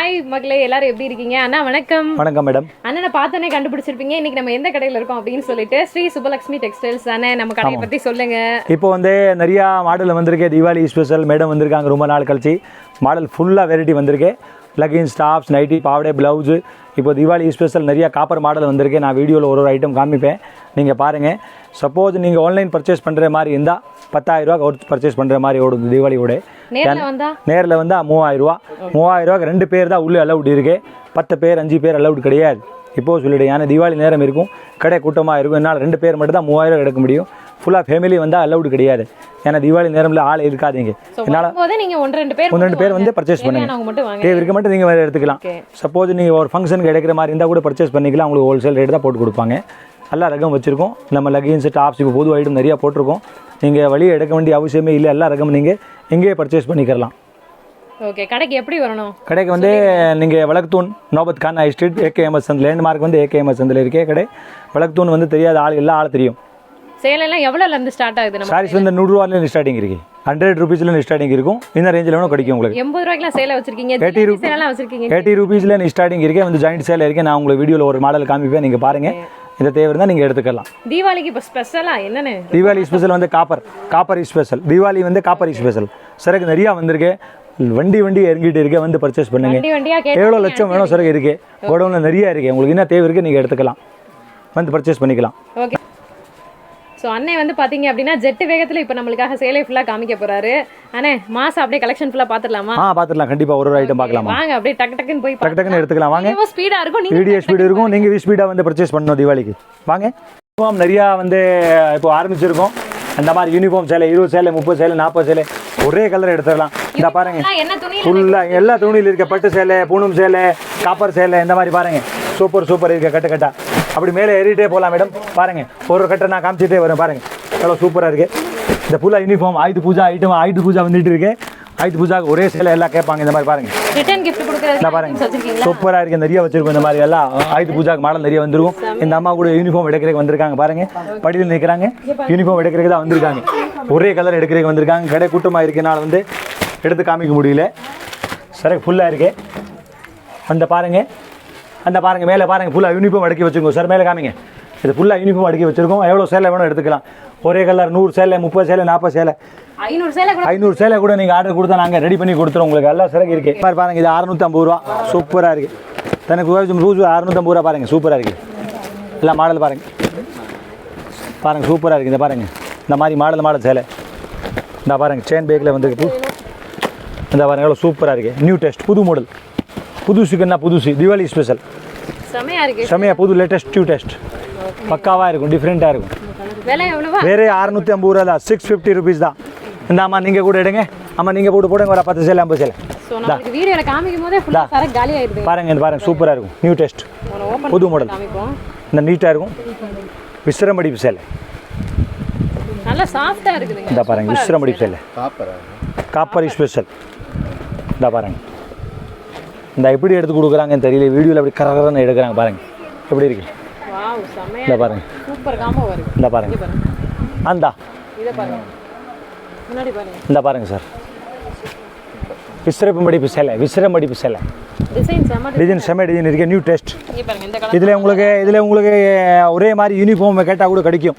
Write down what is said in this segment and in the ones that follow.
Hi மக்களே எல்லாரும் எப்படி இருக்கீங்க? அண்ணா வணக்கம். வணக்கம் மேடம் அண்ணனை பார்த்தோன்னே கண்டுபிடிச்சிருப்பீங்க? இன்னைக்கு நம்ம எந்த கடையில இருக்கோம் அப்படின்னு சொல்லிட்டு ஸ்ரீ சுபலட்சுமி டெக்ஸ்டைல்ஸ் தானே நம்ம கடையை பத்தி சொல்லுங்க. இப்போ வந்து நிறையா மாடல் வந்திருக்கு. தீபாவளி ஸ்பெஷல் மேடம் வந்திருக்காங்க ரொம்ப நாள் கழிச்சு. மாடல் ஃபுல்லாக வெரைட்டி வந்திருக்கு. லகின்ஸ் டாப்ஸ் நைட்டி பாவடை ப்ளவுஸு இப்போ தீபாவளி ஸ்பெஷல் நிறையா காப்பர் மாடல் வந்திருக்கு. நான் வீடியோவில் ஒரு ஒரு ஐட்டம் காமிப்பேன். நீங்கள் பாருங்கள் சப்போஸ் நீங்கள் ஆன்லைன் பர்ச்சேஸ் பண்ணுற மாதிரி இருந்தால் பத்தாயிரரூவா பர்ச்சேஸ் பண்ணுற மாதிரி ஓடுது தீபாவளியோட. நேர்ல வந்தா? நேரில் வந்தால் மூவாயிரரூவா மூவாயிரரூவாக்கு ரெண்டு பேர் தான் உள்ளே அலவுட் இருக்கு. பத்து பேர் அஞ்சு பேர் அலவுட் கிடையாது. இப்போ சொல்லிவிடு ஏன்னா தீபாவளி நேரம் இருக்கும் கடை கூட்டமாக இருக்கும். என்னால் ரெண்டு பேர் மட்டும் தான் மூவாயிரம் எடுக்க முடியும். ஃபுல்லாக ஃபேமிலி வந்தால் அலவுட் கிடையாது. ஏன்னா தீபாவளி நேரம்ல ஆள் இருக்காதீங்க. என்னால் ஒன்று ரெண்டு பேர் ஒன்று ரெண்டு பேர் வந்து பர்ச்சேஸ் பண்ணுங்க. தேவைக்கு மட்டும் நீங்கள் வேறு எடுத்துக்கலாம். சப்போஸ் நீங்கள் ஒரு ஃபங்க்ஷனுக்கு எடுக்கிற மாதிரி இருந்தால் கூட பர்ச்சேஸ் பண்ணிக்கலாம். உங்களுக்கு ஹோல்சேல் ரேட் தான் போட்டு கொடுப்பாங்க. எல்லா ரகம் வச்சுருக்கோம். நம்ம லகின்ஸ் டாப்ஸ் இப்போ புது ஐட்டம் நிறையா போட்டிருக்கோம். நீங்கள் வெளியே எடுக்க வேண்டிய அவசியமே இல்லை. எல்லா ரகம் நீங்கள் இங்கேயே பர்ச்சேஸ் பண்ணிக்கிறலாம். ஓகே கடைக்கு எப்படி வரணும்? கடைக்கு வந்து நீங்கள் வழக்குத்தூன் நோபத் கான் ஐ ஸ்ட்ரீட் ஏகேஎம்எஸ் அந்த லேண்ட்மார்க் வந்து ஏகேஎம்எஸ் அதில் இருக்கே கடை. வழக்குத்தூன் வந்து தெரியாத ஆள் எல்லா ஆள் தெரியும். சேல் எல்லாம் எவ்வளவுல இருந்து ஸ்டார்ட் ஆகுது நம்ம சாரீஸ் வந்து நூறுரூவாலேருந்து ஸ்டார்டிங் இருக்கு. ஹண்ட்ரட் ருபீஸ்லேருந்து ஸ்டார்டிங் இருக்கும். இந்த ரேஞ்சில் வேணும் கிடைக்கும் உங்களுக்கு. எண்பது ரூபாய்க்குலாம் சேல வச்சிருக்கீங்க. எயிட்டி ரூ சேல் எல்லாம் வச்சிருக்கீங்க. எயிட்டி ருபீஸில் ஸ்டார்டிங் இருக்கே. வந்து ஜாயிண்ட் சேல் இருக்கே. நான் உங்களுக்கு வீடியோவில் ஒரு மாடல் காமிப்பேன். நீங்கள் பாருங்கள் இந்த தேவை இருந்தால் நீங்கள் எடுத்துக்கலாம். தீபாவளிக்கு இப்போ ஸ்பெஷலா என்னன்னு? தீபாவளி ஸ்பெஷல் வந்து காப்பர் காப்பர் ஸ்பெஷல் தீபாவளி வந்து காப்பர் ஸ்பெஷல் சரக்கு நிறையா வந்திருக்கு. வண்டி வண்டி இறங்கிட்டு இருக்கே வந்து பர்ச்சேஸ் பண்ணுங்க. வண்டி வண்டியா கேட்டு எவ்வளோ லட்சம் வேணும் சரக்கு இருக்கு? கோடவுனில் நிறைய இருக்கு. உங்களுக்கு என்ன தேவை இருக்கு நீங்கள் எடுத்துக்கலாம். வந்து பர்ச்சேஸ் பண்ணிக்கலாம். ஓகே. ஸோ அண்ணே வந்து பாத்தீங்க அப்படின்னா ஜெட்டு வேகத்துல இப்போ நம்மளுக்காக சேலை ஃபுல்லா காமிக்க போறாரு. அண்ணே மாசம் அப்படியே கலெக்ஷன் ஃபுல்லா பாத்துடலாமா? ஆ பார்த்துடலாம் கண்டிப்பாக ஒரு ஒரு ஐட்டம் பார்க்கலாமா வாங்க அப்படியே டக்கு டக்குன்னு போய் டக்கு டக்குன்னு எடுத்துக்கலாம். வாங்க. பார்க்கலாம் ஸ்பீடா இருக்கும் வீடியோ ஸ்பீடு இருக்கும். நீங்கள் ஸ்பீடாக வந்து பர்ச்சேஸ் பண்ணணும் தீபாவளிக்கு. வாங்க. நிறையா வந்து இப்போ ஆரம்பிச்சிருக்கோம். அந்த மாதிரி யூனிஃபார்ம் சேலை இருபது சேலை முப்பது சேலை நாற்பது சேலை ஒரே கலர் எடுத்துடலாம். இந்த பாருங்க. ஃபுல்லாக எல்லா துணியில் இருக்க பட்டு சேலை பூணும் சேலை காப்பர் சேலை இந்த மாதிரி பாருங்க. சூப்பர் சூப்பர் இருக்க கட்டு கட்டா. அப்படி மேலே ஏறிட்டே போகலாம் மேடம் பாருங்க. ஒரு கட்டை நான் காமிச்சிட்டே வரேன் பாருங்க. எவ்வளோ சூப்பராக இருக்கு. இந்த ஃபுல்லாக யூனிஃபார்ம் ஆயுத பூஜா ஐட்டம் ஆயுத பூஜா வந்துட்டு இருக்கு. ஆயுத பூஜாக்கு ஒரே சேலை எல்லாம் கேட்பாங்க இந்த மாதிரி பாருங்க. ரிட்டர்ன் gift கொடுக்கறது பாருங்க. சூப்பராக இருக்கு நிறைய வச்சிருக்கோம் இந்த மாதிரி எல்லாம். ஆயுத பூஜாக்கு மாடல் நிறைய வந்திருக்கும். இந்த அம்மா கூட யூனிஃபார்ம் எடுக்கிறதுக்கு வந்திருக்காங்க பாருங்க. படியில் நிற்கிறாங்க யூனிஃபார்ம் எடுக்கிறதுக்கு தான் வந்திருக்காங்க. ஒரே கலர் எடுக்கிறதுக்கு வந்திருக்காங்க. கடை கூட்டமாக இருக்கனால வந்து எடுத்து காமிக்க முடியல. சரி ஃபுல்லாக இருக்கு. அந்த பாருங்க. அந்த பாருங்க மேலே பாருங்க ஃபுல்லாக யூனிஃபார்ம் அடுக்கி வச்சுக்கோங்க சார் மேலே காமிங்க. இது ஃபுல்லாக யூனிஃபார்ம் அடுக்கி வச்சிருக்கோம். எவ்வளோ சேலை வேணும் எடுத்துக்கலாம். ஒரே கலர் நூறு சேலை முப்பது சேலை நாற்பது சேலை. ஐநூறு சேலை கூட நீங்கள் ஆர்டர் கொடுத்தா நாங்கள் ரெடி பண்ணி கொடுத்துறோம். உங்களுக்கு எல்லாம் சிறகு இருக்கு. பாரு பாருங்க இது அறுநூத்தம்பது ரூபா. சூப்பராக இருக்கு. தனக்கு ரூஸ் அறுநூத்தம்பது ரூபா பாருங்க சூப்பராக இருக்கு. எல்லாம் மாடல் பாருங்க. பாருங்க சூப்பராக இருக்கு. இந்த பாருங்க. இந்த மாதிரி மாடல் மாடல் சேலை. இந்த பாருங்க செயின் பேக்கில் வந்துருக்கு இந்த பாருங்க எவ்வளோ சூப்பராக இருக்கு. நியூ டெஸ்ட் புது மாடல் புதுசுக்குன்னா புதுசு? தீபாவளி ஸ்பெஷல் செமையா புது லேட்டஸ்ட் நியூ டெஸ்ட் பக்காவாக இருக்கும் டிஃப்ரெண்ட்டாக இருக்கும். வேறு அறுநூற்றி ஐம்பது ரூபா தான். சிக்ஸ் ஃபிஃப்டி ருபீஸ் தான். இந்த அம்மா நீங்கள் கூட எடுங்க. அம்மா நீங்கள் போட்டு போடுங்க ஒரு பத்து சேலை ஐம்பது சேலை வீடியோல காமிக்கும் போதே பாருங்க இது பாருங்க சூப்பராக இருக்கும். நியூ டெஸ்ட் புது மாடல் காமிப்போம். இந்த நீட்டாக இருக்கும். விசிறமடிப்பு சேலை நல்லா சாஃப்டா இருக்குதுங்க. இந்த பாருங்க விசிறமடிப்பு சேலை காப்பர் ஸ்பெஷல் இந்த பாருங்க. இந்த எப்படி எடுத்து கொடுக்குறாங்கன்னு தெரியல. வீடியோவில் எப்படி கரகரன்னு எடுக்கிறாங்க பாருங்க. எப்படி இருக்கு? இந்த பாருங்க. சூப்பர் காம்போ இருக்கு இந்த பாருங்க. அந்தா. இத பாருங்க. இந்த பாருங்க சார். விசிறப்பு மடிப்பு சேலை விசிறமடிப்பு சேலை. டிசைன் செம டிசைன் செம்ம டிசைன் இருக்கு நியூ டெஸ்ட் இங்க பாருங்க இந்த கலர் இதில் உங்களுக்கு இதில் உங்களுக்கு ஒரே மாதிரி யூனிஃபார்ம் கேட்டால் கூட கிடைக்கும்.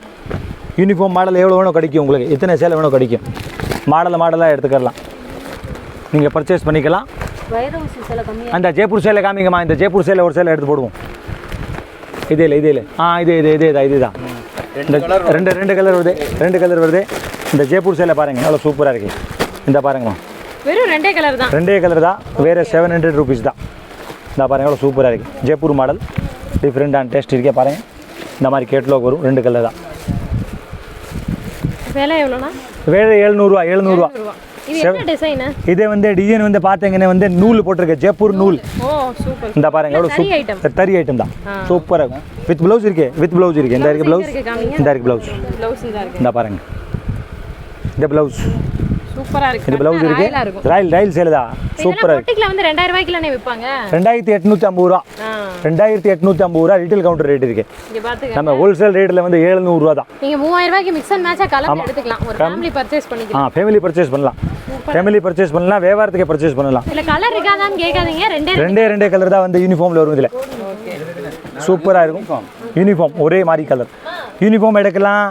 யூனிஃபார்ம் மாடல் எவ்வளோ வேணும் கிடைக்கும் உங்களுக்கு. எத்தனை சேலை வேணும் கிடைக்கும். மாடல் மாடலாக எடுத்துக்கலாம். நீங்கள் பர்ச்சேஸ் பண்ணிக்கலாம். வைரவுசி சில கம்மியா அந்த ஜெய்ப்பூர் சேலை காமிங்கம்மா. இந்த ஜெய்ப்பூர் சேலை ஒரு சேலை எடுத்து போடுவோம். இதே இல்லை இதே இல்லை ஆ இது இது இதே தான். இதுதான் இந்த ரெண்டு ரெண்டு கலர் வருது. ரெண்டு கலர் வருது. இந்த ஜெய்ப்பூர் சேலை பாருங்கள் எவ்வளோ சூப்பராக இருக்குது இந்த பாருங்கம்மா. வெறும் ரெண்டே கலர் தான். ரெண்டே கலர் தான் வேறு செவன் ஹண்ட்ரட் ருபீஸ் தான். இந்த பாருங்க எவ்வளோ சூப்பராக இருக்குது ஜெய்ப்பூர் மாடல் டிஃப்ரெண்டான டேஸ்ட் இருக்கே பாருங்கள் இந்த மாதிரி கேட்லாக் வரும் ரெண்டு கலர் தான். விலை எழுநூறுவா எழுநூறுவா. இது வந்து டிசைன் வந்து பார்த்தீங்கன்னா வந்து நூல் போட்டிருக்கு ஜெய்ப்பூர் நூல். இந்த பாருங்க எவ்வளோ. சூப்பர் தறி ஐட்டம் தான். சூப்பராக இருக்கும். வித் ப்ளவுஸ் இருக்கே வித் ப்ளவுஸ் இருக்கு. இந்த இருக்கு ப்ளவுஸ் இந்த இருக்கு ப்ளவுஸ் இந்த பாருங்க. இந்த ப்ளவுஸ் சூப்பரா இருக்கு. இந்த ப்ளவுஸ் இருக்கு. ராயலா இருக்கும். ராயல் ராயல் சேல் தான் சூப்பராக இருக்கு. பொட்டிக்கில் வந்து ரெண்டாயிரம் ரூபாய்க்குலானே விற்பாங்க ரெண்டாயிரத்தி எட்நூற்றி ஐம்பது ரூபா. ரெண்டாயிரத்தி எட்நூற்றி ஐம்பது ரூபா ரீட்டைல் கவுண்டர் ரேட் இருக்கு. இங்க பாத்துக்க நம்ம ஹோல்சேல் ரேட்டில் வந்து ஏழுநூறுவா தான். நீங்க மூவாயிரம் ரூபாய்க்கு மிக்ஸ் அண்ட் மேட்சா கலந்து எடுத்துக்கலாம். ஒரு ஃபேமிலி பர்ச்சேஸ் பண்ணிக்கலாம். ஆ ஃபேமிலி பர்ச்சேஸ் பண்ணலாம். ஃபேமிலி பர்ச்சேஸ் பண்ணலாம் வியாபாரத்துக்கே பர்ச்சேஸ் பண்ணலாம். இல்ல கலர் இருக்காதான்னு கேட்காதீங்க. ரெண்டே ரெண்டே. ரெண்டே கலர் தான் வந்து யூனிஃபார்மில் வரும் இதில். சூப்பராக இருக்கும். யூனிஃபார்ம் ஒரே மாதிரி கலர் யூனிஃபார்ம் எடுக்கலாம்.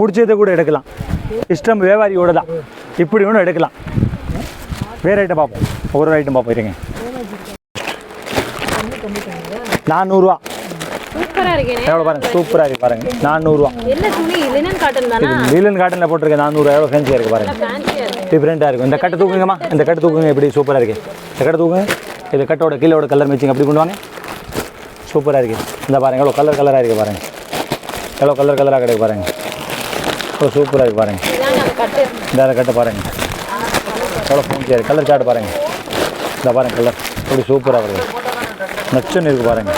பிடிச்சதை கூட எடுக்கலாம். இஷ்டம் வியாபாரியோட தான் இப்படி ஒன்று எடுக்கலாம். வேறு ஐட்டம் பார்ப்போம். ஒரு ஐட்டம் பார்ப்போம் இருங்க. நானூறுரூவா எவ்வளோ பாருங்க சூப்பராக இருக்கு பாருங்க. நானூறுரூவா லீலன் காட்டனில் போட்டிருக்கேன் நானூறு எவ்வளோ ஃபேன்சியாக இருக்குது பாருங்க. டிஃப்ரெண்ட்டாக இருக்கும். இந்த கட்டை தூக்குங்கம்மா. இந்த கட்டை தூக்குங்க எப்படி சூப்பராக இருக்கு. இந்த கட்டை தூக்குங்க. இது கட்டோட கீழோட கலர் மேட்சிங் அப்படி கொண்டு வாங்க. சூப்பராக இருக்கு. இந்த பாருங்க எவ்வளோ கலர் கலராக இருக்குது பாருங்க. எவ்வளோ கலர் கலராக கிடைக்கு பாருங்க. எவ்வளோ சூப்பராக இருக்கு பாருங்க. இதாங்க அந்த கட்டு இந்த கட்டை பாருங்க. எவ்வளோ ஃபேன்சியாக இருக்கு கலர் சார்ட் பாருங்க. இந்த பாருங்க கலர் எப்படி சூப்பராக வருது. நச்சுன்னு இருக்கு பாருங்க.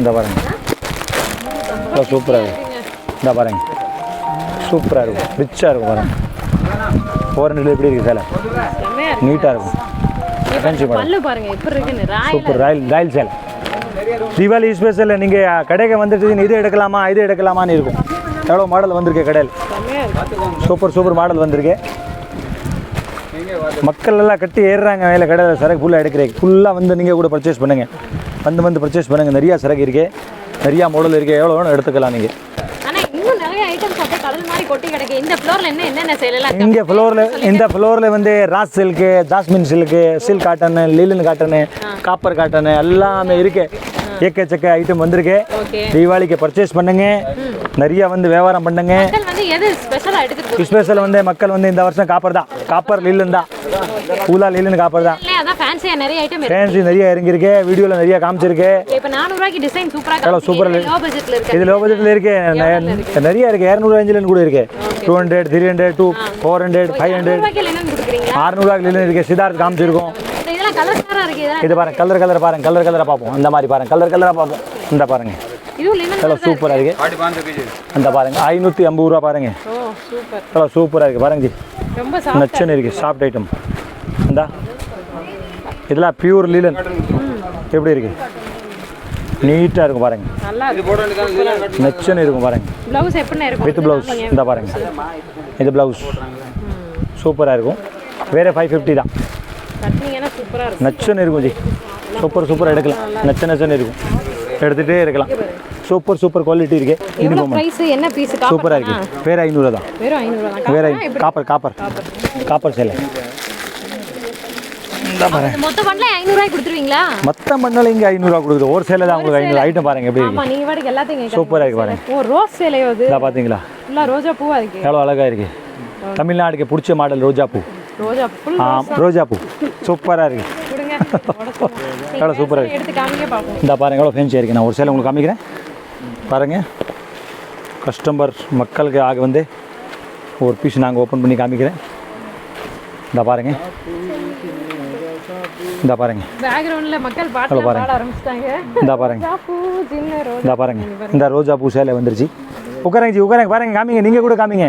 இந்த பாருங்க. எவ்வளோ சூப்பராக இருக்கு. இந்த பாருங்க. சூப்பராக இருக்கும் ரிச்சாக இருக்கும் பாருங்க. ஃபோர் ஹண்ட்ரட் எப்படி இருக்குது சேலை? நீட்டாக இருக்கும் சூப்பர் ராயல் ராயல் சேலை. தீபாவளி ஸ்பெஷலில் நீங்கள் கடைக்கு வந்துட்டு இது எடுக்கலாமா இது எடுக்கலாமான்னு இருக்கும். எவ்வளோ மாடல் வந்திருக்கு கடையில்? சூப்பர் சூப்பர் மாடல் வந்திருக்கு. மக்கள் எல்லாம் கட்டி ஏறுறாங்க மேலே கடையில் சரக்கு ஃபுல்லாக எடுக்கிறீங்க ஃபுல்லாக வந்து நீங்கள் கூட பர்ச்சேஸ் பண்ணுங்கள் வந்து வந்து பர்ச்சேஸ் பண்ணுங்கள் நிறையா சரக்கு இருக்கு. நிறையா மாடல் இருக்குது எவ்வளோ வேணும் எடுத்துக்கலாம் நீங்கள் இங்கே ஃப்ளோரில் இந்த ஃப்ளோரில் வந்து ராஸ் silk jasmine silk silk cotton linen cotton copper cotton எல்லாமே இருக்கு. ஏக்கச்சக்க ஐட்டம் வந்திருக்கு. தீபாவளிக்கு பர்ச்சேஸ் பண்ணுங்க. நிறைய வந்து வியாபாரம் பண்ணுங்க. ஸ்பெஷலா வந்து மக்கள் வந்து இந்த வருஷம் காப்பர் தான். காப்பர் லில்லன் தான் பூலா லில்லன் காப்பர் தான். ஃபேன்சி நிறைய இறங்கியிருக்கு. வீடியோவில் நிறைய காமிச்சிருக்கு. இப்ப நானூறு ரூபாய்க்கு டிசைன் சூப்பரா எவ்வளோ சூப்பரா லோ பட்ஜெட்ல இருக்கு? இது லோ பட்ஜெட்டில் இருக்கு? நிறைய இருக்கு. இரநூறு ரேஞ்சிலும் கூட இருக்கு. Two hundred three hundred two four hundred five hundred அறுநூறுவா இருக்கு. சித்தார்த் காமிச்சிருக்கோம். இது பாருங்க கலர் கலர் பாருங்க கலர் கலராக பார்ப்போம். இந்த மாதிரி பாருங்க கலர் கலராக பார்ப்போம். இந்த பாருங்க. எவ்வளோ சூப்பராக இருக்கு. அந்த பாருங்க ஐநூற்றி ஐம்பது ரூபா பாருங்க. Oh super. எவ்வளோ சூப்பராக இருக்கு பாருங்க ஜி. ரொம்ப சாஃப்ட் நச்சுன்னு இருக்கு சாஃப்ட் ஐட்டம் இந்தா. இதெல்லாம் பியூர் லீலன் எப்படி இருக்கு? நீட்டாக இருக்கும் பாருங்க. நல்லா நச்சுன்னு இருக்கும் பாருங்க. வித் ப்ளவுஸ் இந்த பாருங்க. இது ப்ளவுஸ் சூப்பராக இருக்கும். வேறு ஃபைவ் ஃபிஃப்டி தான். நச்சுன்னு இருக்கும் ஜி. சூப்பர் சூப்பர் எடுக்கலாம். நச்சு நச்சுன்னு இருக்கும். எடுத்துகிட்டே இருக்கலாம் சூப்பர் சூப்பர் குவாலிட்டி இருக்கு. யூனிஃபார்ம் என்ன பீஸ் சூப்பராக இருக்கு. வேறு ஐநூறு தான். வெறும் ஐநூறு வேற காப்பர் காப்பர் காப்பர் சேலை மொத்த பண்ணல ஐநூறு ரூபாய் கொடுத்துருவீங்களா? மொத்த இங்கே ஐநூறுரூவா கொடுக்குது. ஒரு சேலை தான் உங்களுக்கு ஐநூறு ஐட்டம் பாருங்க எப்படி இருக்கு. வாடகை எல்லாத்தையும். சூப்பராக பாருங்க. ஓ ரோஸ் சேலையோ அது? இதா பார்த்தீங்களா ரோஜா பூவா இருக்கு எவ்வளோ அழகாக இருக்கு. தமிழ்நாடுக்கு பிடிச்ச மாடல் ரோஜா பூ. ரோஜா பூ சூப்பராக இருக்கு. கொடுங்க. எவ்வளோ சூப்பராக இருக்கு. எடுத்து காமிக்க பார்ப்போம். இந்த பாருங்க எவ்வளோ ஃபேன்சியாக இருக்கு. நான் ஒரு சேலை உங்களுக்கு காமிக்கிறேன். பாருங்க. கஸ்டமர் மக்களுக்கு ஆக வந்து ஒரு பீஸ் நாங்கள் ஓப்பன் பண்ணி காமிக்கிறேன். இந்த பாருங்க. இந்த பாருங்க. பேக்ரவுண்ட்ல மக்கள் பாட்டு. பாட ஆரம்பிச்சிட்டாங்க. இந்த பாருங்க. இந்த பாருங்க. இந்த ரோஜா பூ சேலை வந்துருச்சு. உட்காரங்க ஜி உட்காரங்க பாருங்க காமிங்க. நீங்கள் கூட காமிங்க.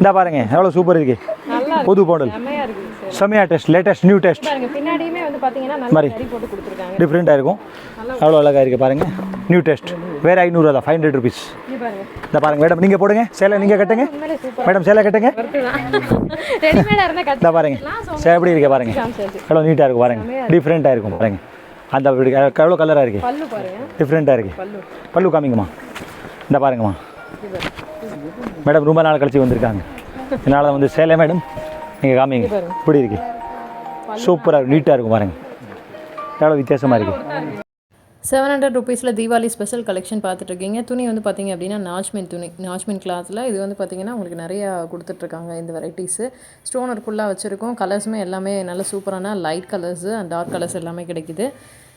இந்த பாருங்க எவ்வளோ சூப்பர் இருக்கு நல்லா இருக்கு. புது இருக்கு சார். செம்மையா டெஸ்ட் லேட்டஸ்ட் நியூ டெஸ்ட் பின்னாடியுமே வந்து பாத்தீங்கன்னா நல்ல மாதிரி. டிஃப்ரெண்ட்டாக இருக்கும். எவ்வளோ அழகாக இருக்குது பாருங்க. நியூ டெஸ்ட் வேறு ஐநூறுரூவா தான் ஃபைவ் ஹண்ட்ரட் ருபீஸ் இந்த பாருங்க மேடம் நீங்கள் போடுங்க. சேலை நீங்கள் கட்டுங்க. மேடம் சேலை கட்டுங்க. இந்த பாருங்க. சேலை எப்படி இருக்கு பாருங்க. எவ்வளோ நீட்டாக இருக்கும் பாருங்க. டிஃப்ரெண்ட்டாக இருக்கும் பாருங்க. அந்த எவ்வளோ கலராக பாருங்க. டிஃப்ரெண்ட்டாக இருக்குது பல்லு. பல்லு காமிங்கம்மா. இந்த பாருங்கம்மா. மேடம் ரொம்ப நாள் கழிச்சு வந்திருக்காங்க. இதனால் வந்து சேலை மேடம் நீங்கள் காமிங்க. இப்படி இருக்கு. சூப்பராக நீட்டாக இருக்கும் பாருங்க. எவ்வளோ வித்தியாசமாக இருக்குது செவன் ஹண்ட்ரட் ருபீஸில் தீபாவளி ஸ்பெஷல் கலெக்ஷன் பார்த்துட்ருக்கீங்க துணி வந்து பார்த்தீங்க அப்படின்னா நாச்மென் துணி நாச்மென் கிளாத்தில் இது வந்து பார்த்தீங்கன்னா உங்களுக்கு நிறையா கொடுத்துட்ருக்காங்க இந்த வெரைட்டிஸு ஸ்டோனர் ஃபுல்லாக வச்சுருக்கோம். கலர்ஸுமே எல்லாமே நல்ல சூப்பரான light colours and dark colours எல்லாமே கிடைக்குது.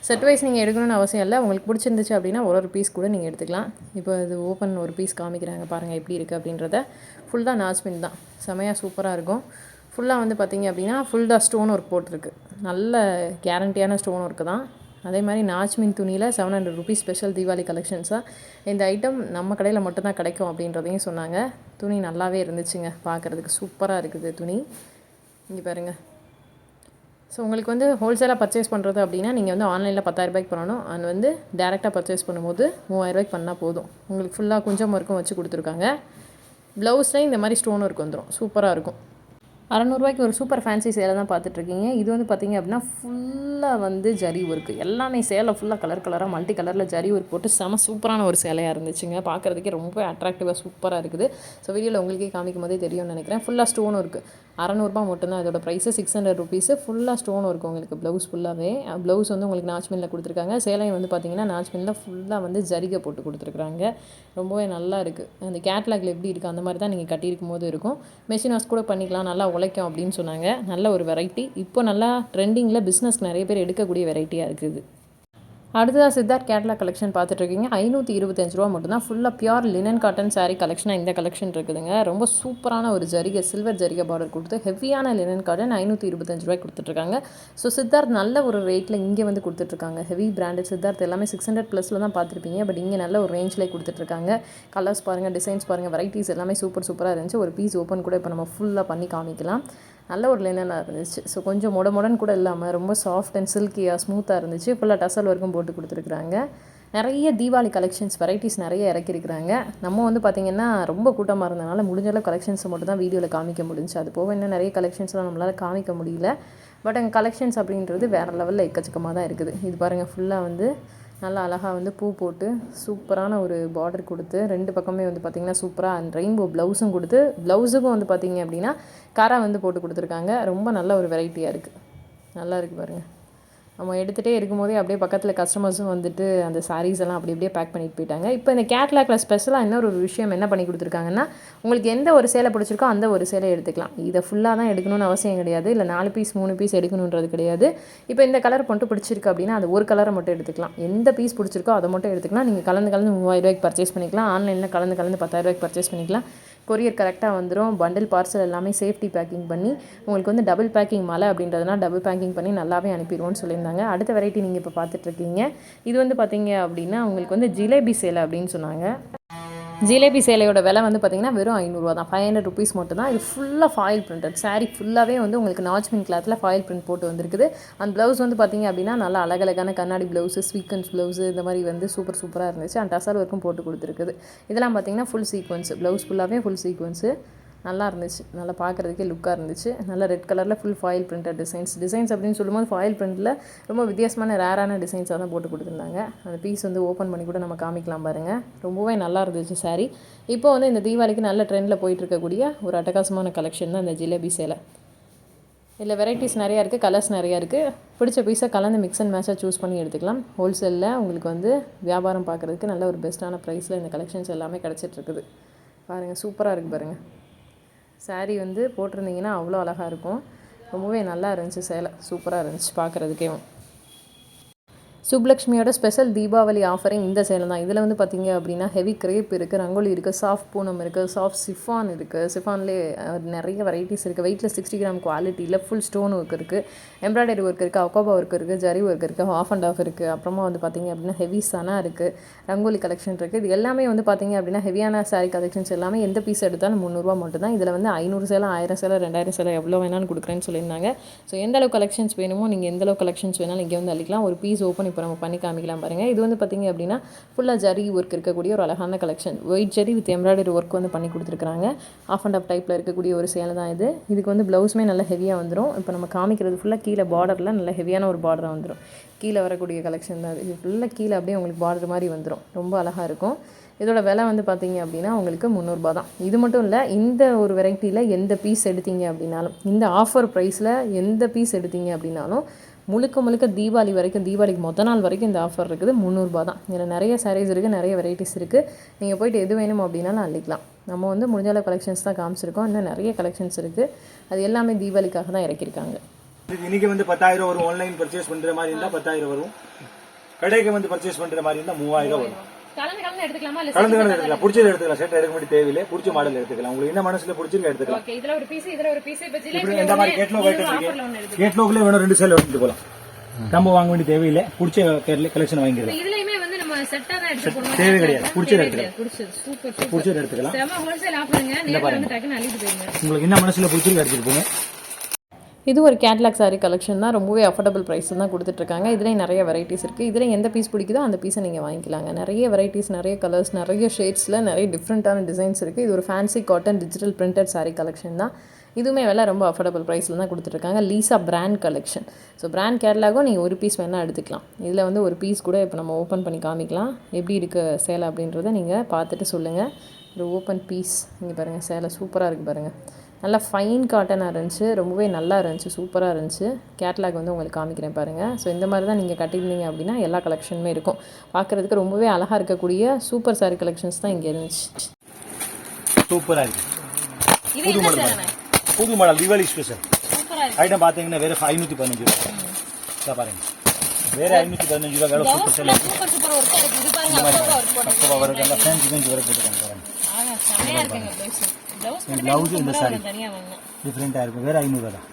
செட் வைஸ் நீங்கள் எடுக்கணும்னு அவசியம் இல்லை. உங்களுக்கு பிடிச்சிருந்துச்சு அப்படின்னா ஒரு ஒரு பீஸ் கூட நீங்கள் எடுத்துக்கலாம். இப்போ இது ஓப்பன் ஒரு பீஸ் காமிக்கிறாங்க பாருங்கள் எப்படி இருக்குது அப்படின்றத. ஃபுல்லாக நாச்மென் தான். செமையாக சூப்பராக இருக்கும். ஃபுல்லாக வந்து பார்த்தீங்க அப்படின்னா ஃபுல்லாக ஸ்டோன் ஒர்க் போட்டிருக்கு. நல்ல கேரண்டியான ஸ்டோன் ஒர்க்கு தான். அதே மாதிரி நாச்மின் துணியில் seven hundred rupees special Deepavali கலெக்ஷன்ஸாக இந்த ஐட்டம் நம்ம கடையில் மட்டும்தான் கிடைக்கும் அப்படின்றதையும் சொன்னாங்க. துணி நல்லாவே இருந்துச்சுங்க. பார்க்குறதுக்கு சூப்பராக இருக்குது துணி. இங்கே பாருங்கள் ஸோ உங்களுக்கு வந்து ஹோல்சேலாக பர்ச்சேஸ் பண்ணுறது அப்படின்னா நீங்கள் வந்து ஆன்லைனில் பத்தாயிரரூபாய்க்கு பண்ணணும். அண்ட் வந்து டேரெக்டாக பர்ச்சேஸ் பண்ணும்போது மூவாயிரரூபாய்க்கு பண்ணால் போதும். உங்களுக்கு ஃபுல்லாக கொஞ்சம் ஒர்க்கும் வச்சு கொடுத்துருக்காங்க. ப்ளவுஸில் இந்த மாதிரி ஸ்டோன் ஒர்க் வந்துடும் சூப்பராக இருக்கும். அறநூறுவாய்க்கு ஒரு சூப்பர் ஃபேன்சி சேலை தான் பார்த்துட்ருக்கீங்க. இது வந்து பார்த்தீங்க அப்படின்னா ஃபுல்லாக வந்து ஜரி ஒர்க்கு எல்லாமே சேலை ஃபுல்லாக கலர் கலராக மல்டி கலரில் ஜரி ஒர்க் போட்டு செம சூப்பரான ஒரு சேலையாக இருந்துச்சுங்க. பார்க்குறதுக்கே ரொம்ப அட்ராக்டிவாக சூப்பராக இருக்குது. ஸோ வீடியோவில் உங்களுக்கே காமிக்கும் போதே தெரியும்னு நினைக்கிறேன். ஃபுல்லாக ஸ்டோன் இருக்குது அறநூறுபா மட்டும்தான். இதோட ப்ரைஸு சிக்ஸ் ஹண்ட்ரட் ருபீஸு ஃபுல்லாக ஸ்டோன் ஒர்க் உங்களுக்கு ப்ளவுஸ் ஃபுல்லாகவே ப்ளவுஸ் வந்து உங்களுக்கு நாச்மில்லில் கொடுத்துருக்காங்க. சேலையை வந்து பார்த்தீங்கன்னா நாச்மில்லில் ஃபுல்லாக வந்து ஜரிகை போட்டு கொடுத்துருக்குறாங்க. ரொம்பவே நல்லா இருக்குது அந்த கேட்லாகில் எப்படி இருக்குது அந்த மாதிரி தான் நீங்கள் கட்டியிருக்கும் போது இருக்கும். மெஷின் வாஷ் கூட பண்ணிக்கலாம். நல்லா முளைக்கும் அப்படின்னு சொன்னாங்க. நல்ல ஒரு வெரைட்டி இப்போ நல்லா ட்ரெண்டிங்கில் பிஸ்னஸ்க்கு நிறைய பேர் எடுக்கக்கூடிய வெரைட்டியாக இருக்குது. அடுத்ததாக சித்தார்த் கேட்லாக் கலெக்ஷன் பார்த்துட்ருக்கீங்க. ஐநூற்றி இருபத்தஞ்சு ரூபா மட்டும்தான். ஃபுல்லாக பியூர் லினன் காட்டன் சாரீ கலெக்ஷனாக இந்த கலெக்ஷன் இருக்குதுங்க. ரொம்ப சூப்பரான ஒரு ஜரிகை சில்வர் ஜரிகை பார்டர் கொடுத்து ஹெவியான லினன் காட்டன் ஐநூற்றி இருபத்தஞ்சு ரூபாய் கொடுத்துட்ருக்காங்க. ஸோ சித்தார்த் நல்ல ஒரு ரேட்டில் இங்கே வந்து கொடுத்துட்ருக்காங்க. ஹெவி பிராண்டட் சித்தார்த் எல்லாமே சிக்ஸ் ஹண்ட்ரட் ப்ளஸில் தான் பார்த்துருப்பீங்க. பட் இங்கே நல்ல ஒரு ரேஞ்சில் கொடுத்துட்ருக்காங்க. கலர்ஸ் பாருங்கள் டிசைன்ஸ் பாருங்கள் வெரைட்டிஸ் எல்லாமே சூப்பர் சூப்பராக இருந்துச்சு. ஒரு பீஸ் ஓப்பன் கூட இப்போ நம்ம ஃபுல்லாக பண்ணி காமிக்கலாம். நல்ல ஒரு லினனாக இருந்துச்சு. ஸோ கொஞ்சம் முட முடன் கூட இல்லாமல் ரொம்ப சாஃப்ட் அண்ட் சில்கியாக ஸ்மூத்தாக இருந்துச்சு. ஃபுல்லாக டசல் வரைக்கும் போட்டு கொடுத்துருக்குறாங்க. நிறைய தீபாவளி கலெக்ஷன்ஸ் வெரைட்டிஸ் நிறைய இறக்கியிருக்கிறாங்க. நம்ம வந்து பார்த்திங்கன்னா ரொம்ப கூட்டமாக இருந்தனால முடிஞ்சளவு கலெக்ஷன்ஸை மட்டும் தான் வீடியோவில் காமிக்க முடிஞ்சு. அது போக இன்னும் நிறைய கலெக்ஷன்ஸ்லாம் நம்மளால் காமிக்க முடியல. பட் அங்கே கலெக்ஷன்ஸ் அப்படின்றது வேறு லெவலில் எக்கச்சக்கமாக தான் இருக்குது. இது பாருங்கள் ஃபுல்லாக வந்து நல்லா அழகாக வந்து பூ போட்டு சூப்பரான ஒரு பார்டர் கொடுத்து ரெண்டு பக்கமே வந்து பார்த்திங்கன்னா சூப்பராக அண்ட் ரெயின்போ ப்ளவுஸும் கொடுத்து ப்ளவுஸுக்கும் வந்து பார்த்திங்க அப்படின்னா கரை வந்து போட்டு கொடுத்துருக்காங்க. ரொம்ப நல்ல ஒரு வெரைட்டியாக இருக்குது நல்லா இருக்குது பாருங்கள் நம்ம எடுத்துகிட்டே இருக்கும்போதே அப்படியே பக்கத்தில் கஸ்டமர்ஸும் வந்துட்டு அந்த சாரீஸ் எல்லாம் அப்படி அப்படியே பேக் பண்ணிட்டு போயிட்டாங்க. இப்போ இந்த கேட்லாக்ல ஸ்பெஷலாக இன்னொரு ஒரு விஷயம் என்ன பண்ணி கொடுத்துருக்காங்கன்னா உங்களுக்கு எந்த ஒரு சேலை பிடிச்சிருக்கோ அந்த ஒரு சேலை எடுத்துக்கலாம். இதை ஃபுல்லாக தான் எடுக்கணும்னு அவசியம் கிடையாது. இல்லை நாலு பீஸ் மூணு பீஸ் எடுக்கணுன்றது கிடையாது. இப்போ இந்த கலர் மட்டும் பிடிச்சிருக்கு அப்படின்னா அது ஒரு கலரை மட்டும் எடுத்துக்கலாம். எந்த பீஸ் பிடிச்சிருக்கோ அதை மட்டும் எடுத்துக்கலாம். நீங்கள் கலந்து கலந்து மூவாயிரம் ரூபாய்க்கு பர்ச்சேஸ் பண்ணிக்கலாம். ஆன்லைனில் கலந்து கலந்து பத்தாயிரம் ரூபாய்க்கு பர்ச்சேஸ் பண்ணிக்கலாம். கொரியர் கரெக்டாக வந்துடும் பண்டில் பார்சல் எல்லாமே சேஃப்டி பேக்கிங் பண்ணி உங்களுக்கு வந்து டபுள் பேக்கிங் மலை அப்படின்றதுனா டபுள் பேக்கிங் பண்ணி நல்லாவே அனுப்பிடுவோம்னு சொல்லியிருந்தாங்க. அடுத்த வெரைட்டி நீங்கள் இப்போ பார்த்துட்ருக்கீங்க இது வந்து பார்த்தீங்க அப்படின்னா உங்களுக்கு வந்து ஜிலேபி சேலை அப்படின்னு சொன்னாங்க. ஜிலேபி சேலையோட விலை வந்து பார்த்தீங்கன்னா வெறும் ஐநூறுரூவா தான். ஃபைவ் ஹண்ட்ரட் ருபீஸ் மட்டும் தான் இது ஃபுல்லாக ஃபாயில் பிரிண்டட் saree ஃபுல்லாகவே வந்து உங்களுக்கு நாச்மின் கிளாத்தில் ஃபாயில் பிரிண்ட் போட்டு வந்திருக்குது. அந்த ப்ளவுஸ் வந்து பார்த்தீங்க அப்படின்னா நல்லா அழகழகான கண்ணாடி ப்ளவுஸு ஸ்வீக்கன்ஸ் ப்ளவுஸு இந்த மாதிரி வந்து சூப்பர் சூப்பராக இருந்துச்சு. அண்ட் டசர் ஒர்க்கும் போட்டு கொடுத்துருக்குது. இதெல்லாம் பார்த்தீங்கன்னா ஃபுல் சீக்வன்ஸ் ப்ளவுஸ் ஃபுல்லாகவே ஃபுல் சீக்வன்ஸு நல்லா இருந்துச்சு நல்லா பார்க்குறதுக்கே லுக்காக இருந்துச்சு. நல்லா ரெட் கலரில் full foil printed designs designs அப்படின்னு சொல்லும்போது ஃபாயில் பிரிண்டில் ரொம்ப வித்தியாசமான ரேரான டிசைன்ஸாக தான் போட்டு கொடுத்துருந்தாங்க. அந்த பீஸ் வந்து ஓப்பன் பண்ணி கூட நம்ம காமிக்கலாம் பாருங்கள் ரொம்பவே நல்லா இருந்துச்சு saree. இப்போ வந்து இந்த தீபாவளிக்கு நல்ல ட்ரெண்டில் போயிட்டு இருக்கக்கூடிய ஒரு அட்டகாசமான கலெக்ஷன் தான் இந்த ஜிலேபி சேலை. இதில் வெரைட்டிஸ் நிறையா இருக்குது கலர்ஸ் நிறையா இருக்குது பிடிச்ச பீஸை கலந்து மிக்ஸ் அண்ட் மேட்சாக சூஸ் பண்ணி எடுத்துக்கலாம். ஹோல்சேலில் உங்களுக்கு வந்து வியாபாரம் பார்க்குறதுக்கு நல்ல ஒரு பெஸ்ட்டான ப்ரைஸில் இந்த கலெக்ஷன்ஸ் எல்லாமே கிடச்சிட்ருக்குது பாருங்கள் சூப்பராக இருக்குது பாருங்கள் சாரீ வந்து போட்டிருந்தீங்கன்னா அவ்வளோ அழகாக இருக்கும். ரொம்பவே நல்லா இருந்துச்சு சேலை. சூப்பராக இருந்துச்சு பார்க்குறதுக்கே. சுப்லக்ஷ்மியோட ஸ்பெஷல் தீபாவளி ஆஃபரிங் இந்த சேலம் தான். இதில் வந்து பார்த்தீங்க அப்படின்னா ஹெவி கிரேப் இருக்குது ரங்கோலி இருக்குது சாஃப்ட் பூனம் இருக்குது சாஃப்ட் சிஃபான் இருக்குது சிஃபான்லேயே நிறைய வெரைட்டிஸ் இருக்குது வெயிட்டில் சிக்ஸ்டி கிராம் குவாலிட்டியில் ஃபுல் ஸ்டோன் ஒர்க் இருக்குது எம்ப்ராய்டரி ஒர்க் இருக்குது அக்கோபா ஒர்க் இருக்குது ஜரி ஒர்க் இருக்குது ஆஃப் அண்ட் ஆஃப் இருக்குது அப்புறமா வந்து பார்த்தீங்க அப்படின்னா ஹெவி சனா இருக்குது ரங்கோலி கலெக்ஷன் இருக்குது இது எல்லாமே வந்து பார்த்தீங்க அப்படின்னா ஹெவியான சாரீ கலெக்ஷன்ஸ் எல்லாமே எந்த பீஸ் எடுத்தாலும் முந்நூறுரூவா மட்டும் தான் இதில் வந்து ஐநூறு சேலை ஆயிரம் சேலை ரெண்டாயிரம் சேலை எவ்வளோ வேணாலும் கொடுக்குறேன்னு சொல்லியிருந்தாங்க. ஸோ எந்த அளவு கலெக்ஷன்ஸ் வேணுமோ நீங்கள் எந்த அளவு கலெக்ஷன்ஸ் வேணாலும் இங்கே வந்து அள்ளிக்கலாம். ஒரு பீஸ் ஓப்பன் இப்போ நம்ம பண்ணி காமிக்கலாம் பாருங்கள் இது வந்து பார்த்தீங்க அப்படின்னா ஃபுல்லாக ஜரி ஒர்க் இருக்கக்கூடிய ஒரு அழகான collection white zari with embroidery work வந்து பண்ணி கொடுத்துருக்காங்க ஆஃப் அண்ட் ஆஃப் டைப்பில் இருக்கக்கூடிய ஒரு சேலை தான் இது. இதுக்கு வந்து ப்ளவுஸுமே நல்ல ஹெவியாக வந்துடும் இப்போ நம்ம காமிக்கிறது ஃபுல்லாக கீழே பார்டரில் நல்ல ஹெவியான ஒரு பார்டராக வந்துடும் கீழே வரக்கூடிய கலெக்ஷன் தான் இது. இது ஃபுல்லாக கீழே அப்படியே உங்களுக்கு பார்டர் மாதிரி வந்துடும் ரொம்ப அழகாக இருக்கும். இதோட விலை வந்து பார்த்தீங்க அப்படின்னா உங்களுக்கு முந்நூறுபா தான். இது மட்டும் இல்லை இந்த ஒரு வெரைட்டியில் எந்த பீஸ் எடுத்தீங்க அப்படின்னாலும் இந்த ஆஃபர் ப்ரைஸில் எந்த பீஸ் எடுத்தீங்க அப்படின்னாலும் முழுக்க முழுக்க தீபாவளி வரைக்கும் தீபாவளிக்கு மொத்த நாள் வரைக்கும் இந்த ஆஃபர் இருக்குது. முந்நூறுபா தான். இதில் நிறைய சாரீஸ் இருக்குது நிறைய வெரைட்டிஸ் இருக்குது நீங்கள் போயிட்டு எது வேணும் அப்படின்னாலும் அள்ளிக்கலாம். நம்ம வந்து முடிஞ்ச கலெக்ஷன்ஸ் தான் காமிச்சிருக்கோம். இன்னும் நிறைய கலெக்ஷன்ஸ் இருக்குது அது எல்லாமே தீபாவளிக்காக தான் இறக்கியிருக்காங்க. இன்னைக்கு வந்து பத்தாயிரம் வரும். ஆன்லைன் பர்ச்சேஸ் பண்ணுற மாதிரி இருந்தால் பத்தாயிரம் வரும். கடைக்கு வந்து பர்ச்சேஸ் பண்ணுற மாதிரி இருந்தால் மூவாயிரம் வரும். கலந்து கலந்து எடுத்துக்கலாமா? கலந்து கலந்து எடுத்துக்கலாம். பிடிச்சது எடுத்துக்கலாம். செட் எடுக்க வேண்டிய தேவையில்லை. பிடிச்ச மாடல் எடுத்துக்கலாம். உங்களுக்கு என்ன மனசுல பிடிச்சிருக்க எடுத்துக்கலாம். ஓகே இதுல ஒரு பீஸ் இதுல ஒரு பீஸ் இப்ப இந்த மாதிரி கேட்லோக் ஐட்டம் இருக்கு கேட்லோக்ல வேணும் ரெண்டு சேல் எடுத்துட்டு போலாம். நம்ம வாங்க வேண்டிய தேவையில்லை. பிடிச்ச கலெக்ஷன் வாங்கிக்கலாம் இதுலயுமே வந்து நம்ம செட்டா தான் எடுத்து போடுவோம் தேவை கிடையாது. பிடிச்சது எடுத்துக்கலாம். புடிச்சது சூப்பர் பிடிச்சது எடுத்துக்கலாம். செம ஹோல்சேல் ஆஃபருங்க நேர்ல வந்து டக்குன்னு அள்ளிட்டு போயிருங்க. உங்களுக்கு என்ன மனசுல பிடிச்சிருக்கு எடுத்துட்டு போங்க. இது ஒரு கேட்லாக் சாரி கலெக்ஷன் தான். ரொம்பவே அஃபோர்டபுள் ப்ரைஸ் தான் கொடுத்துட்ருக்காங்க. இதுலேயும் நிறைய வெரைட்டிஸ் இருக்குது இதில் எந்த பீஸ் பிடிக்குதோ அந்த பீஸை நீங்கள் வாங்கிக்கலாங்க. நிறைய வெரைட்டிஸ் நிறைய கலர்ஸ் நிறைய ஷேட்ஸில் நிறைய டிஃப்ரெண்ட்டான டிசைன்ஸ் இருக்குது இது ஒரு fancy cotton digital printed sari collection தான். இதுவுமே விலை ரொம்ப அஃபோர்டபுள் ப்ரைஸில் தான் கொடுத்துட்ருக்காங்க. Leesa brand collection so brand கேட்லாகும் நீங்கள் ஒரு பீஸ் வேணால் எடுத்துக்கலாம். இதில் வந்து ஒரு பீஸ் கூட இப்போ நம்ம ஓப்பன் பண்ணி காமிக்கலாம். எப்படி இருக்குது சேலை அப்படின்றத நீங்கள் பார்த்துட்டு சொல்லுங்கள் ஒரு ஓப்பன் பீஸ் இங்கே பாருங்கள் சேலை சூப்பராக இருக்குது பாருங்கள் நல்லா ஃபைன் காட்டனாக இருந்துச்சு. ரொம்பவே நல்லா இருந்துச்சு. சூப்பராக இருந்துச்சு. கேட்லாக் வந்து உங்களுக்கு காமிக்கிறேன் பாருங்கள் ஸோ இந்த மாதிரி தான் நீங்கள் கட்டியிருந்தீங்க அப்படின்னா எல்லா கலெக்ஷனுமே இருக்கும். பார்க்குறதுக்கு ரொம்பவே அழகாக இருக்கக்கூடிய சூப்பர் saree கலெக்ஷன்ஸ் தான் இங்கே இருந்துச்சு. சூப்பராக இருக்கு. புது மாடல். புது மாடல் தீபாவளி ஸ்பெஷல் ஐட்டம் பார்த்தீங்கன்னா வேற ஐநூற்றி பதினஞ்சு ரூபா. இதை பாருங்க. வேற ஐநூற்றி பதினஞ்சு ரூபா வேலை சூப்பர் செல் சூப்பர் சூப்பர் ஒர்க்காக இருக்குது இது பாருங்க அப்போ வரது எல்லாம் ஃபேன்சி ஃபேன்சி வர போட்டுருக்காங்க. பாருங்க செமையாக இருக்குங்க ப்ளவுஸ் இந்த சாரி டிஃப்ரெண்ட்டாக இருக்கும். வேற ஐநூறுரூவா தான்.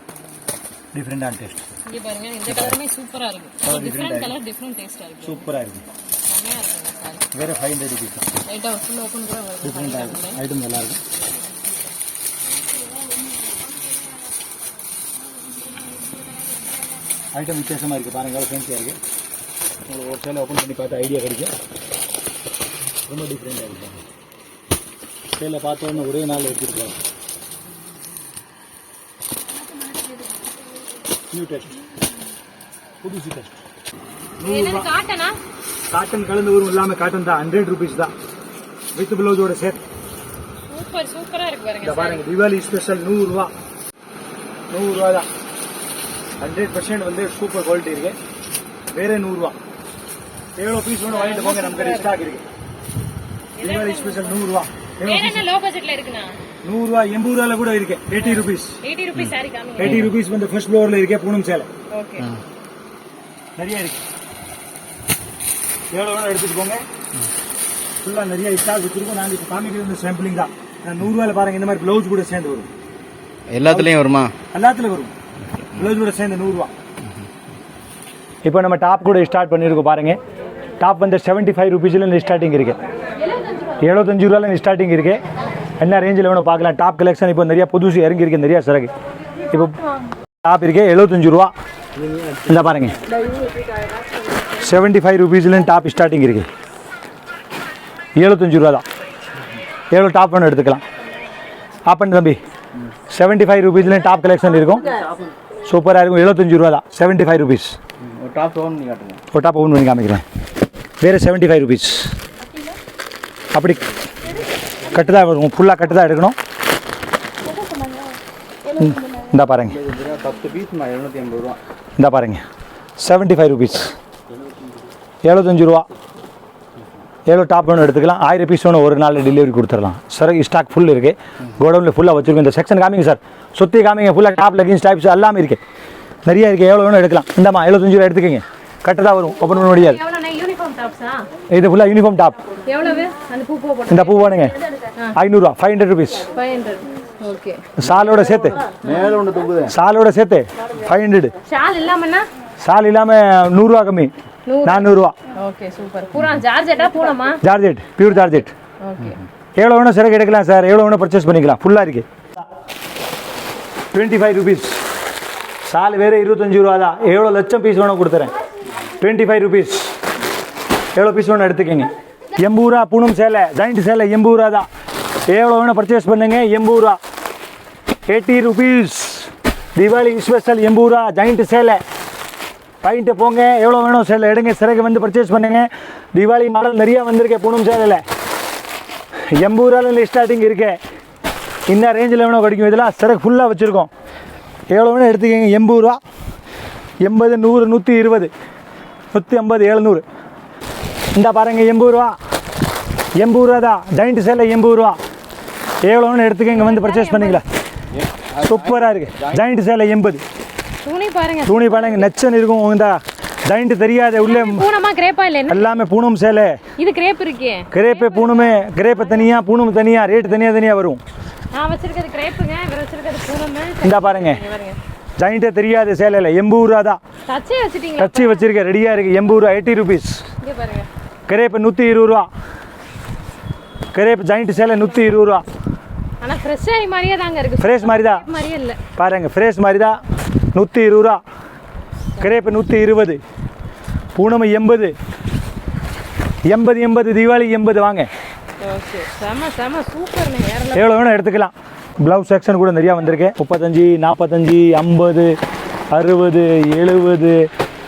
டிஃப்ரெண்டான டேஸ்ட் இங்கே பாருங்க இந்த கலருமே சூப்பராக இருக்குது டிஃப்ரெண்ட் கலர் டிஃப்ரெண்ட் டேஸ்ட்டாக இருக்குது சூப்பராக இருக்கும். வேற ஃபைவ் ஹண்ட்ரட் ருபீஸ் தான். லைட்டாக ஃபுல் ஓப்பன் கூட உங்களுக்கு டிஃப்ரெண்ட்டாக இருக்கும். ஐட்டம் இருக்கும். வித்தியாசமாக இருக்குது பாருங்க ஃபேன்சியாக இருக்குது உங்களுக்கு ஒரு சேலை ஓப்பன் பண்ணி பார்த்து ஐடியா கிடைக்கும். ரொம்ப டிஃப்ரெண்ட்டாக இருக்கும். சேலை பார்த்தோன்னு ஒரே நாள் வச்சுருக்கோம் நியூ டெஸ்ட் புதுசு டெஸ்ட் காட்டனா கலந்து வரும் இல்லாமல் காட்டன் தான். ஹண்ட்ரட் ருபீஸ் தான். வித் ப்ளவுஸோட சேர்த்து சூப்பர் சூப்பராக இருக்கு பாருங்க பாருங்க தீபாவளி ஸ்பெஷல் நூறுரூவா. நூறுரூவா தான். ஹண்ட்ரட் பர்சன்ட் வந்து சூப்பர் குவாலிட்டி இருக்கு. வேற நூறுரூவா. எவ்வளோ பீஸ் வேணும் வாங்கிட்டு போங்க நம்ம ஸ்டாக் இருக்கு. தீபாவளி ஸ்பெஷல் நூறுரூவா. எவ்வளோ வேற என்ன லோ பட்ஜெட்ல இருக்குண்ணா? நூறுரூவா எண்பது ரூபால கூட இருக்கு. Eighty rupees eighty rupees eighty வந்து ஃபர்ஸ்ட் ஃப்ளோரில் இருக்கே பூனம் சேலை. நிறைய இருக்கு. எவ்வளோ வேணும் எடுத்துட்டு போங்க. ஃபுல்லாக நிறைய ஸ்டாக் வச்சிருக்கோம் நாங்கள் இப்போ காமிக்கிறது வந்து சாம்பிளிங் தான். நான் நூறுரூவாயில் பாருங்க இந்த மாதிரி ப்ளவுஸ் கூட சேர்ந்து வரும். எல்லாத்துலேயும் வருமா? எல்லாத்துலயும் வரும். ப்ளவுஸ் கூட சேர்ந்து நூறுரூவா இப்போ நம்ம டாப் கூட ஸ்டார்ட் பண்ணியிருக்கோம் பாருங்க. டாப் வந்து செவன்ட்டி ஃபைவ் ருபீஸ்லேருந்து ஸ்டார்டிங் இருக்கு. எழுபத்தஞ்சு ரூபாலேருந்து ஸ்டார்டிங் இருக்கு. என்ன ரேஞ்சில் வேணும் பார்க்கலாம். டாப் கலெக்ஷன் இப்போ நிறைய புதுசு இறங்கி இருக்கு நிறைய சரக்கு இப்போ டாப் இருக்கு எழுபத்தஞ்சு ரூபா. இந்த பாருங்க. செவன்ட்டி ஃபைவ் ருபீஸ்லேருந்து டாப் ஸ்டார்டிங் இருக்கு. எழுபத்தஞ்சு ரூபா தான். எவ்வளோ டாப் வேணும் எடுத்துக்கலாம். ஆப்பன் தம்பி செவன்ட்டி ஃபைவ் ருபீஸ்லேயும் டாப் கலெக்ஷன் இருக்கும். சூப்பராக இருக்கும். எழுபத்தஞ்சு ரூபா தான். செவன்ட்டி ஃபைவ் ருபீஸ் ஒரு டாப் ஓன் பண்ணி காட்டுங்க. ஒரு டாப் ஓன் பண்ணி காமிக்கிறேன். வேறு செவன்ட்டி ஃபைவ் ருபீஸ் அப்படி கட்டு தான் வரும் ஃபுல்லாக கட்டு தான் எடுக்கணும்? ம், இந்தா பாருங்க. இந்தா பாருங்க. செவன்ட்டி ஃபைவ் ருபீஸ் எழுபத்தஞ்சு ரூபா. எவ்வளோ டாப் வேணும் எடுத்துக்கலாம். ஆயிரம் பீஸ் வேணும் ஒரு நாள் டெலிவரி கொடுத்துடலாம். சார் ஸ்டாக் ஃபுல் இருக்குது கோடவுனில் ஃபுல்லாக வச்சுருக்கோம். இந்த செக்ஷன் காமிங்க சார் சுற்றி காமிங்க ஃபுல்லாக டாப் லெகின்ஸ் டைப்ஸ் எல்லாமே இருக்குது நிறைய இருக்குது எவ்வளோ வேணும் எடுக்கலாம். இந்தாம்மா எழுபத்தஞ்சு ரூபா எடுத்துக்கங்க. கட்டு தான் வரும். ஓப்பன் பண்ண முடியாது. இது ஃபுல்லாக யூனிஃபார்ம் டாப் எவ்வளவு? அந்த பூ பூ போட்டு இந்த பூ வேணுங்க. ஐநூறுரூவா ஃபைவ் ஹண்ட்ரட் ருபீஸ் சாலோட சேர்த்து. மேலே ஒன்று தொங்குது. சாலோட சேர்த்து ஃபைவ் ஹண்ட்ரட் சால் இல்லாமல் நூறுரூவா கம்மி. நானூறுரூவா ஓகே சூப்பர் பூரா ஜார்ஜெட்டா பூனமா ஜார்ஜெட் பியூர் ஜார்ஜெட். ஓகே எவ்வளோ வேணும் சரக்கு எடுக்கலாம் சார். எவ்வளோ வேணும் பர்ச்சேஸ் பண்ணிக்கலாம். ஃபுல்லாக இருக்கு. டுவெண்ட்டி ஃபைவ் ருபீஸ் சால் வேறு இருபத்தஞ்சு ரூபா தான் எவ்வளோ லட்சம் பீஸ் வேணும் கொடுத்துறேன். டுவெண்ட்டி ஃபைவ் ருபீஸ் எவ்வளோ பீஸ் வேணும் எடுத்துக்கங்க. எண்பது ரூபா சேலை ஜாயிண்ட் சேலை எண்பது ரூபா தான். எவ்வளோ வேணும் பர்ச்சேஸ் பண்ணுங்க எண்பது ரூபா எயிட்டி ருபீஸ் தீபாவளி ஸ்பெஷல் எண்பது ரூபா ஜாயிண்ட் சேலை. வாங்கிட்டு போங்க எவ்வளோ வேணும் சேலை எடுங்க சிறகு வந்து பர்ச்சேஸ் பண்ணுங்க. தீபாவளி மாடல் நிறையா வந்திருக்கு பூனம் சேலையில். எண்பது ரூபாயில ஸ்டார்டிங் இருக்கு. இந்த ரேஞ்சில் வேணும் கிடைக்கும். இதெல்லாம் சிறகு ஃபுல்லாக வச்சுருக்கோம். எவ்வளோ வேணும் எடுத்துக்கங்க எண்பது ரூபா எண்பது நூறு நூற்றி இருபது. நூற்றி ஐம்பது எழுநூறு. இந்த பாருங்க எண்பது ரூபா எண்பது ரூபா தான் ஜாயிண்ட் சேலை எண்பது ரூபா எவ்வளோ வேணும் எடுத்துக்கங்க வந்து பர்ச்சேஸ் பண்ணிக்கலாம் சூப்பராக இருக்குது ஜாயிண்ட் சேலை எண்பது. துணி பாருங்க. துணி பாருங்க நச்சன் இருக்கும். இந்த ஜாயிண்ட் தெரியாத உள்ளே பூனமா கிரேப்பா இல்ல எல்லாமே பூனம் சேலை. இது கிரேப் இருக்கே. கிரேப்பு பூணுமே கிரேப்பு தனியாக பூணும் தனியாக ரேட்டு தனியாக தனியாக வரும். நான் வச்சிருக்கிறது கிரேப்புங்க இவர் வச்சிருக்கிறது பூனமே இந்த பாருங்க. ஜாயிண்ட்டே தெரியாது சேலையில் எண்பது ரூபா தான் தச்சே வச்சிருக்கேன் ரெடியாக இருக்குது எண்பது ரூபா எயிட்டி ருபீஸ் இங்க பாருங்க. கிரேப்பு நூற்றி இருபது ரூபா. கிரேப்பு ஜாயிண்ட் சேலை நூற்றி இருபது ரூபா. ஆனால் ஃப்ரெஷ் ஆகி மாதிரியே தாங்க இருக்குது ஃப்ரெஷ் மாதிரி தான் மாதிரியே இல்லை. பாருங்கள் ஃப்ரெஷ் மாதிரி தான் நூற்றி இருபது ரூபா. கிரேப்பு நூற்றி இருபது. பூனமை எண்பது. எண்பது எண்பது தீபாவளி எண்பது வாங்க. எவ்வளோ வேணும் எடுத்துக்கலாம். ப்ளவுஸ் செக்ஷன் கூட நிறையா வந்திருக்கு. முப்பத்தஞ்சு நாற்பத்தஞ்சு ஐம்பது அறுபது எழுபது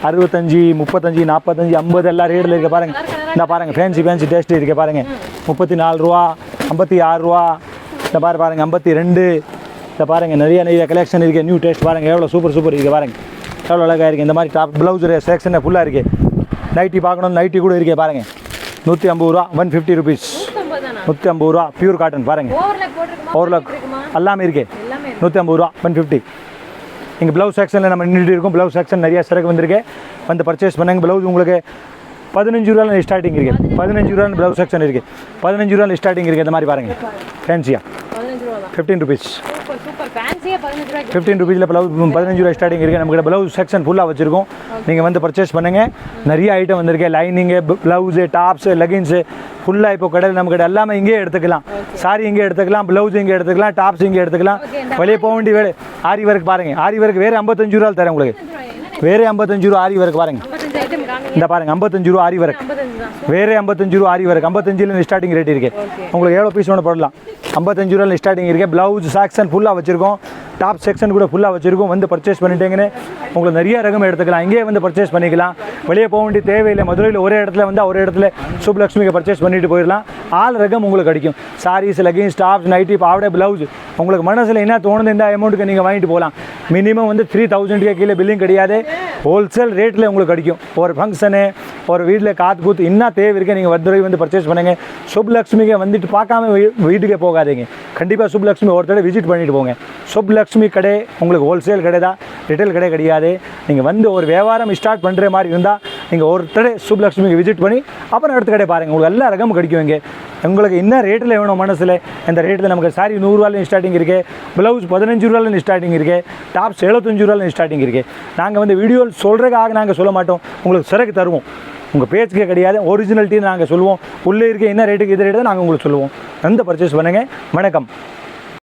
அறுபத்தஞ்சு முப்பத்தஞ்சு நாற்பத்தஞ்சு ஐம்பது எல்லா ரேட்டில் இருக்க பாருங்க. இந்த பாருங்க ஃபேன்சி ஃபேன்சி டேஸ்ட் இருக்க பாருங்க. முப்பத்தி நாலு ரூபா ஐம்பத்தி ஆறு ரூபா. இந்த பாரு பாருங்க ஐம்பத்தி ரெண்டு இந்த பாருங்க நிறைய நிறைய கலெக்ஷன் இருக்கு. நியூ டேஸ்ட் பாருங்க எவ்வளோ சூப்பர் சூப்பர் இருக்கு பாருங்க. எவ்வளோ அழகாக இருக்குது இந்த மாதிரி டாப் ப்ளவுஸ் செக்ஷன் ஃபுல்லாக இருக்கு. நைட்டி பார்க்கணும் நைட்டி கூட இருக்கே பாருங்க. நூற்றி ஐம்பது ரூபா ஒன் ஃபிஃப்டி ருபீஸ் நூற்றி ஐம்பது ரூபா பியூர் காட்டன் பாருங்க. ஓவர்லாக் எல்லாமே இருக்கு. எல்லாமே நூற்றி ஐம்பது ரூபா ஒன் ஃபிஃப்டி இங்கே ப்ளவுஸ் செக்ஷனில் நம்ம நின்றுட்டு இருக்கோம். ப்ளவுஸ் செக்ஷன் நிறைய சரக்கு வந்திருக்கு. வந்து பர்ச்சேஸ் பண்ணுங்க. ப்ளவுஸ் உங்களுக்கு பதினஞ்சு ரூபாயில் ஸ்டார்டிங் இருக்குது பதினஞ்சு ரூபான்னு ப்ளவுஸ் செக்ஷன் இருக்குது பதினஞ்சு ரூபாயில் ஸ்டார்டிங் இருக்குது இந்த மாதிரி பாருங்கள் ஃபேன்சியாக பதினஞ்சு ரூபா தான் ஃபிஃப்டீன் ருபீஸ் ஃபிஃப்டீன் ருபீஸில் ப்ளவுஸ் பதினஞ்சு ரூபா ஸ்டார்டிங் இருக்குது நம்மகிட்ட ப்ளவுஸ் செக்ஷன் ஃபுல்லாக வச்சுருக்கோம். நீங்கள் வந்து பர்ச்சேஸ் பண்ணுங்கள் நிறைய ஐட்டம் வந்திருக்கு. லைனிங்கு ப்ளவுஸு டாப்ஸு லெகின்ஸு ஃபுல்லாக இப்போ கடையில் நம்மக்கிட்ட எல்லாமே இங்கேயே எடுத்துக்கலாம். சாரி இங்கே எடுத்துக்கலாம் ப்ளவுஸ் இங்கே எடுத்துக்கலாம் டாப்ஸ் இங்கே எடுத்துக்கலாம். வெளியே போக வேண்டிய வேலை. ஆரி ஒர்க் பாருங்கள் ஆரி ஒர்க் வேறு ஐம்பத்தஞ்சு ரூபா தரேன் உங்களுக்கு. வேறு ஐம்பத்தஞ்சு ரூபா ஆரி ஒர்க் பாருங்கள் இந்த பாருங்கள் ஐம்பத்தஞ்சு ரூபா ஆரி ஒர்க் வேறு ஐம்பத்தஞ்சு ரூபா ஆரி ஒர்க் ஐம்பத்தஞ்சில் ஸ்டார்டிங் ரேட் இருக்கு. உங்களுக்கு எவ்வளோ பீஸ் வேணும் போடலாம். ஐம்பத்தஞ்சு ரூபாயில் ஸ்டார்டிங் இருக்கு. ப்ளவுஸ் செக்ஷன் ஃபுல்லாக வச்சிருக்கோம். டாப் செக்ஷன் கூட ஃபுல்லாக வச்சிருக்கோம். வந்து பர்ச்சேஸ் பண்ணிட்டீங்கன்னு உங்களுக்கு நிறைய ரகம் எடுத்துக்கலாம். இங்கேயே வந்து பர்ச்சேஸ் பண்ணிக்கலாம். வெளியே போக வேண்டிய தேவையில்லை. மதுரையில் ஒரே இடத்துல வந்து ஒரே இடத்துல சுப்லக்ஷ்மிக்கு பர்ச்சேஸ் பண்ணிட்டு போயிடலாம். ஆள் ரகம் உங்களுக்கு கிடைக்கும் சாரீஸ் லெகின்ஸ் டாப்ஸ் நைட்டி பாவடை ப்ளவுஸ் உங்களுக்கு மனசில் என்ன தோணுது இந்த அமௌண்ட்டுக்கு நீங்கள் வாங்கிட்டு போகலாம். மினிமம் வந்து த்ரீ தௌசண்ட்க்கு கீழே பில்லிங் கிடையாது. ஹோல்சேல் ரேட்டில் உங்களுக்கு கிடைக்கும் ஒரு ஃபங்க்ஷனு ஒரு வீட்டில் காத்து கூத்து என்ன தேவை இருக்குது நீங்கள் மதுரை வந்து பர்ச்சேஸ் பண்ணுங்கள் சுப்லக்ஷ்மிக்கு வந்துட்டு பார்க்காம வீ- வீட்டுக்கே போகாதீங்க. கண்டிப்பாக சுப்லக்ஷ்மி ஒரு விசிட் பண்ணிட்டு போங்க. சுப்லக்ஷ்மி கடை உங்களுக்கு ஹோல்சேல் கடை தான் ரிட்டைல் கடை கிடையாது. நீங்கள் வந்து ஒரு வியாபாரம் ஸ்டார்ட் பண்ணுற மாதிரி இருந்தால் நீங்கள் ஒரு தடவை சுப்லக்ஷ்மிக்கு விசிட் பண்ணி அப்புறம் அடுத்த கடை பாருங்கள் உங்களுக்கு எல்லா ரகமும் கிடைக்கும் இங்கே. உங்களுக்கு என்ன ரேட்டில் வேணும் மனசில்? அந்த ரேட்டில் நமக்கு சாரி நூறுரூவாலேயும் ஸ்டார்டிங் இருக்குது ப்ளவுஸ் பதினஞ்சு ரூபாலேருந்து ஸ்டார்டிங் இருக்குது டாப்ஸ் எழுபத்தஞ்சு ரூபாலேருந்து ஸ்டார்டிங் இருக்குது நாங்கள் வந்து வீடியோ சொல்கிறதுக்காக நாங்கள் சொல்ல மாட்டோம். உங்களுக்கு சிறகு தருவோம். உங்கள் பேச்சுக்கே கிடையாது. ஒரிஜினாலிட்டி நாங்கள் சொல்லுவோம். உள்ளே இருக்க என்ன ரேட்டுக்கு இது ரேட்டு நாங்கள் உங்களுக்கு சொல்லுவோம். வந்து பர்ச்சேஸ் பண்ணுங்கள் வணக்கம்.